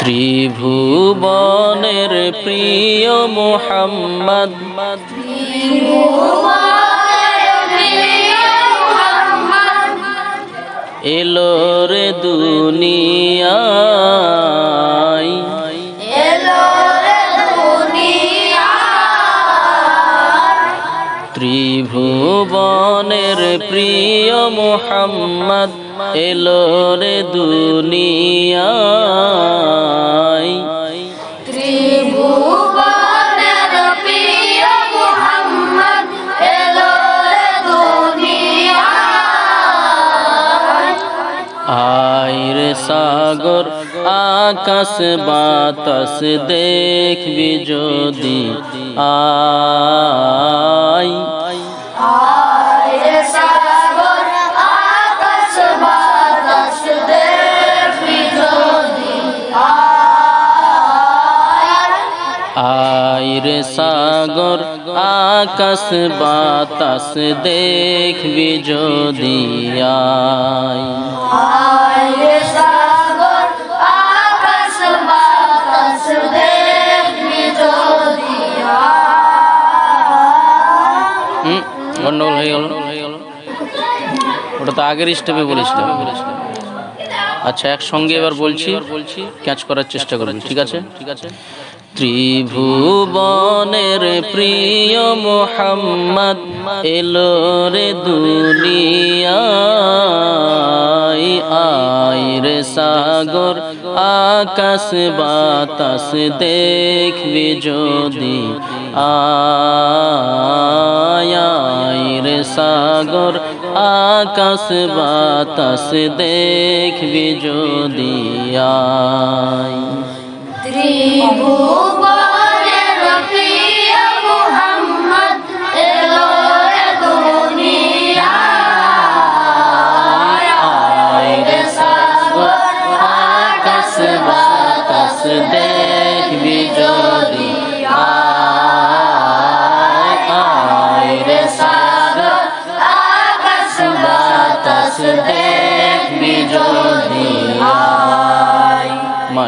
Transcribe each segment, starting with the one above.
ত্রিভুবনের প্রিয় মোহাম্মদ। এলো রে দুনিয়ায়। ত্রিভুবনের প্রিয় মোহাম্মদ এলো রে দুনিয়ায়। আইরে সাগর আকাশ বাতাস দেখবি যদি আয়। সাগর আকাশ বাতাস দেখবি যদি আয়। গন্ডগোল হয়ে গেল। ওটা তো আগের স্টেপে বলেছিলাম। আচ্ছা একসঙ্গে এবার বলছি বলছি। ক্যাচ করার চেষ্টা করবেন ঠিক আছে ঠিক আছে? ত্রিভুবনের প্রিয় মোহাম্মদ এলো রে দুনিয়ায়। আইরে সাগর আকাশ বাতাস দেখবি যদি। আয় সাগর আকাশ বাতাস দেখবি যদি আয়। ত্রিভুবনের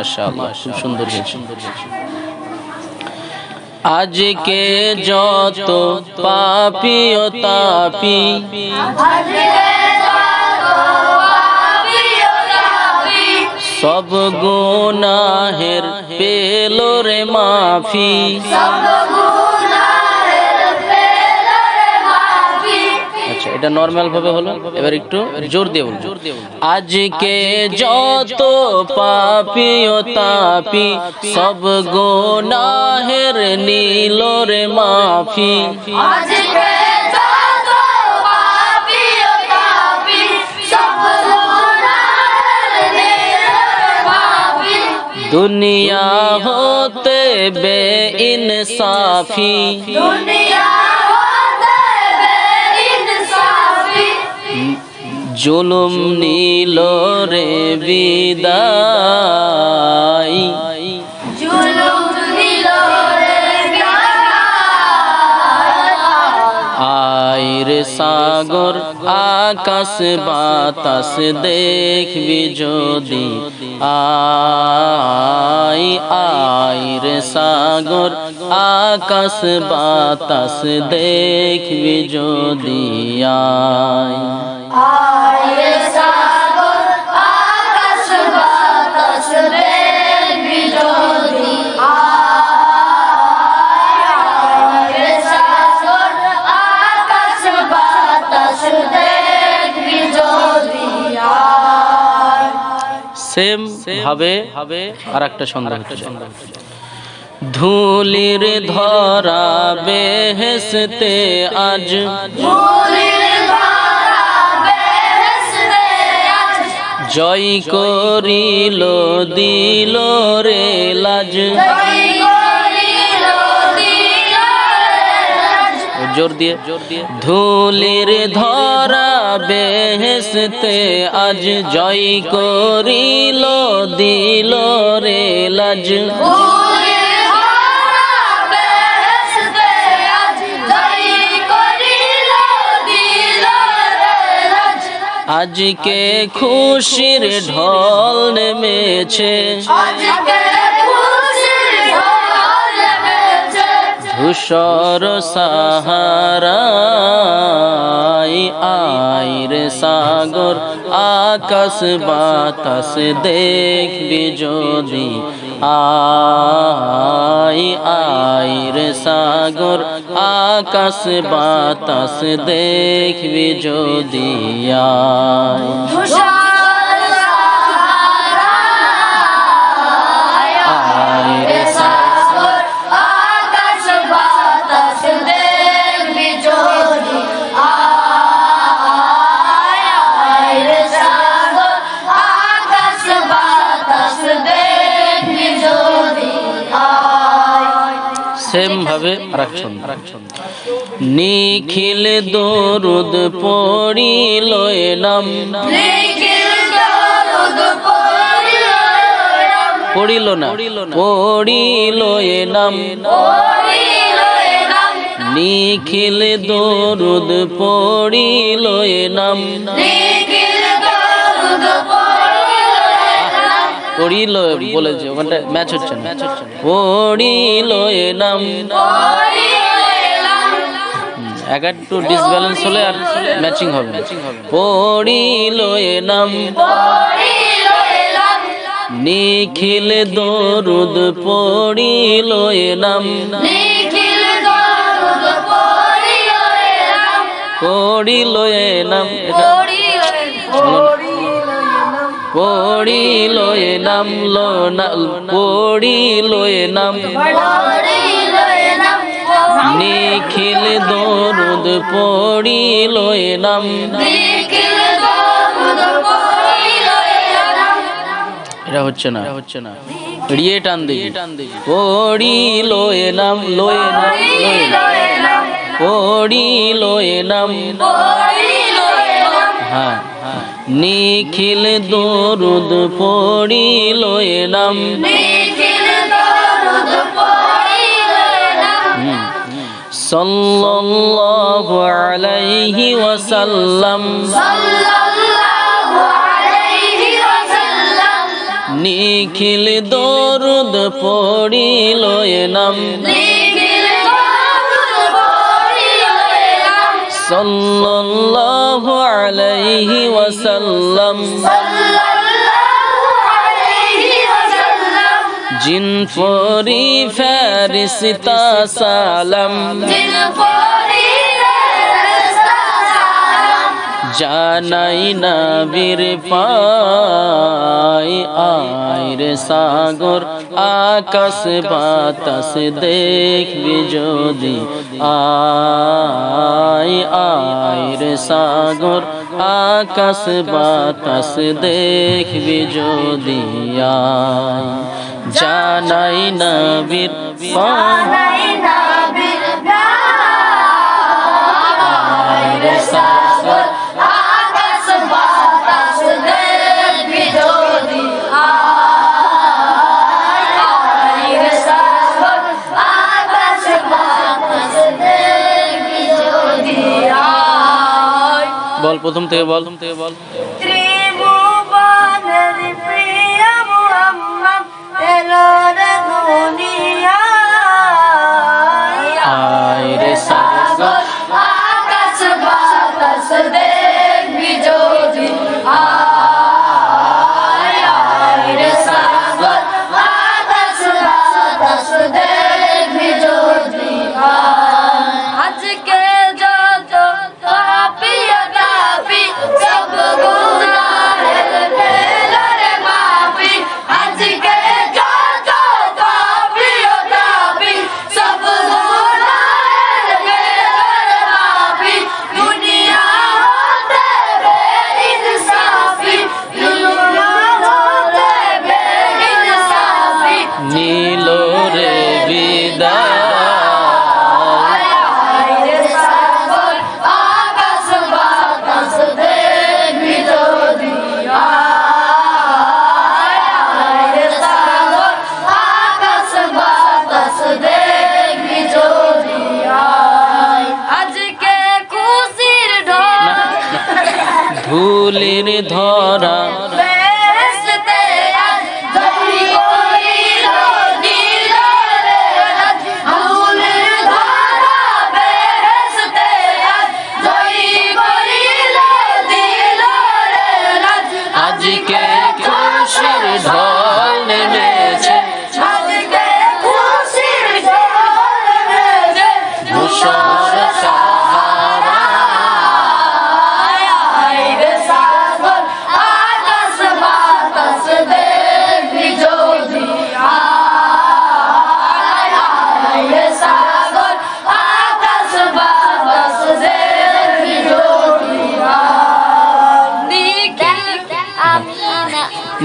মাশাআল্লাহ খুব সুন্দর হয়েছে। আজকে যত পাপি ও তাপি সব গুনাহের পেল রে মাফি। সব এটা নর্মাল ভাবে হলো এবার একটু জোর দিয়ে বলুন আজকে যত পাপি ও তাপি সব গুনাহের নীল রে মাফি। আজকে যত পাপী ও তাপী সব গুনাহের নীল মাফি। দুনিয়া হতে বে ইনসাফি দুনিয়া জুলুম নীল রে বিদায় আকাশ বাতাস দেখবি যদি আই আইরে সাগর আকাশ বাতাস দেখবি যদি আই সেম ভাবে হবে আর একটা সন্ধ্যা হচ্ছে। ধুলির ধরা বেহেসতে আজ। জয় করিল দিল রে লাজ। জয় জোর দিয়ে। জোর দিয়ে ধুলির ধরা বেহেসতে আজ জয় করিল দিল রে লাজ। আজকে খুশির ঢল নেমেছে। আজকে ধূসর সাহারাই আইর সাগর, আকাশ বাতাস দেখবি যদি। আই, আইর সাগর, আকাশ বাতাস দেখবি যদি। আয় নিখিল দরুদ দরুদ পড়িলাম পড়িল না। পড়িল নাম নিখিল দরুদ পড়িল নাম পড়িল বলেছে ওখানটা ম্যাচ হচ্ছে না। পড়িল পড়িলাম এক একটু ডিসব্যালেন্স হলে আর ম্যাচিং হবে পড়িল পড়িলাম নিখিল দরুদ পড়িল পড়িলাম পড়িল নাম এটা পড়িল নাম লো না পড়িল নাম পড়িলাম নিখিল দরুদ, পড়িল নাম নিখিল এটা হচ্ছে না হচ্ছে না রিয়ে টান দিবি পড়িল নাম লোয়ে নাম লোয়ে নাম। পড়িল নাম হ্যাঁ নিখিল দরুদ পড়িল নাম সাল্লাল্লাহু আলাইহি ওয়াসাল্লাম। নিখিল দরুদ পড়িল নাম সাল্লাল্লাহু আলাইহি ওয়াসাল্লাম। জিন ফরি ফেরিস্তা সালাম। জানাই নবীর পাই, আইর সাগর, আকাশ বাতাস দেখবি যদি। আই, আইর সাগর, আকাশ বাতাস দেখবি যদি। আই, জানাই নবীর পাই। বল প্রথম থেকে বল। থেকে বল ধুলির ধরা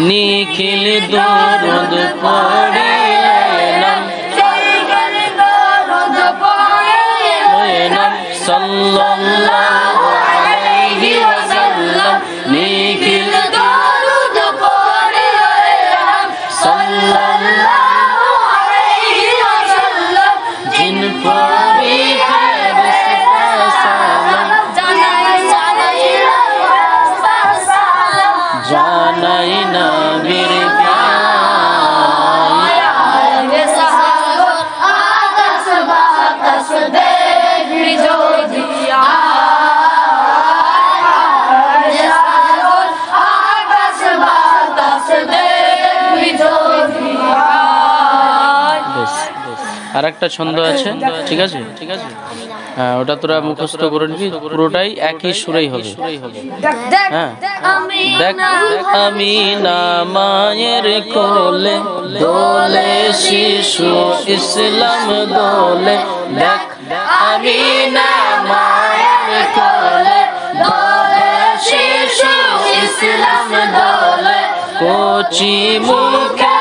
নিখিল দরদ পড়ে সাল্লাল্লাহু আর একটা ছন্দ আছে। ঠিক আছে? ঠিক আছে? হ্যাঁ ওটা তোরা মুখস্থ করে নিবি পুরোটাই একই সুরেই হবে। হ্যাঁ। দেখ আমি না মায়ের কোলে দোলে শিশু ইসলাম দোলে। দেখ আমি না মায়ের কোলে দোলে শিশু ইসলাম দোলে। কচি মুখে